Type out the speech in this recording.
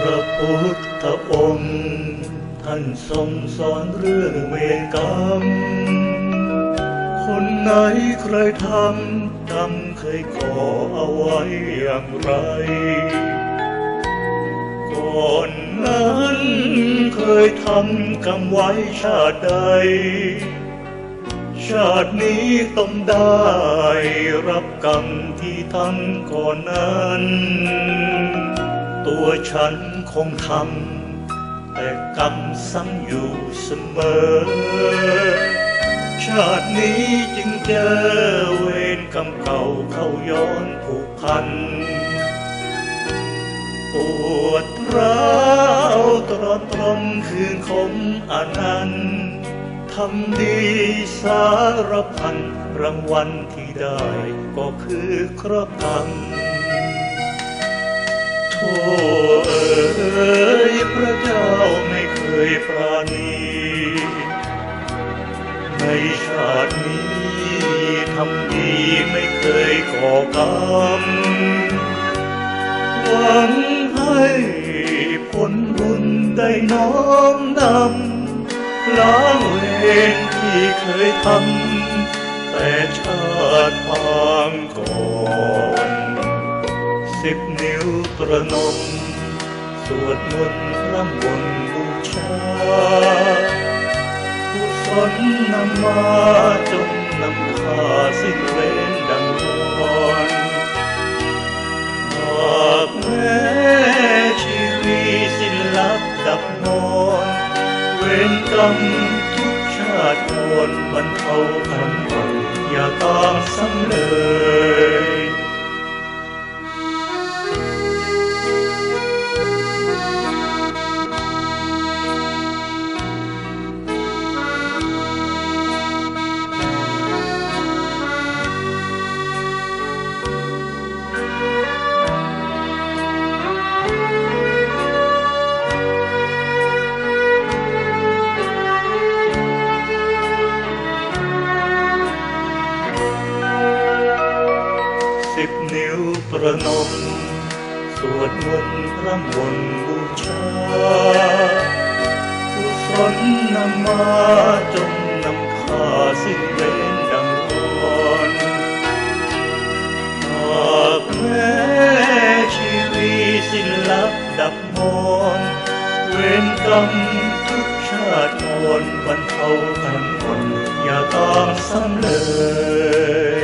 พระพุทธองค์ ท่านทรงสอนเรื่องเวรกรรม คนไหนใครทำกรรมเคยก่อเอาไว้อย่างไร ก่อนนั้นเคยทำกรรมไว้ชาติใด ชาตินี้ต้องได้รับกรรมที่ทำก่อนนั้น ตัวฉันคงทำแต่กรรมซ้ำอยู่เสมอ ชาตินี้จึงเจอเวรกรรมเก่าเข้าย้อนผูกพันปวดร้าวตรอมตรมคืนคมอนันต์ทำดีสารพันรางวัลที่ได้ก็คือครอบครัน โทเอ๋ยพระเจ้าไม่เคยปราณีในชาตินี้ทำดีไม่เคยก่อกรรมหวังให้ผลบุญได้น้อมนำล้างเวรที่เคยทำแต่ชาติปางก่อน สิบนิ้วประนม สวดมนต์ร่ำบนบูชากุศลนำมาจงนำข้าสิ้นเวรดังก่อนหากแม้ชีวิตสิ้นลับดับนอนเวรกรรมทุกชาติโอนบรรเทาขันผ่อนอย่าตามซ้ำเลย ระนม สวดมนต์พระมนต์บูชากุศลนำมาจงนำข้าสิ้นเวรดังก่อนหากแม้ชีวิตสิ้นลับดับมอนเวรกรรมทุกชาติโอนบรรเทากันหมดอย่าตามซ้ำเลย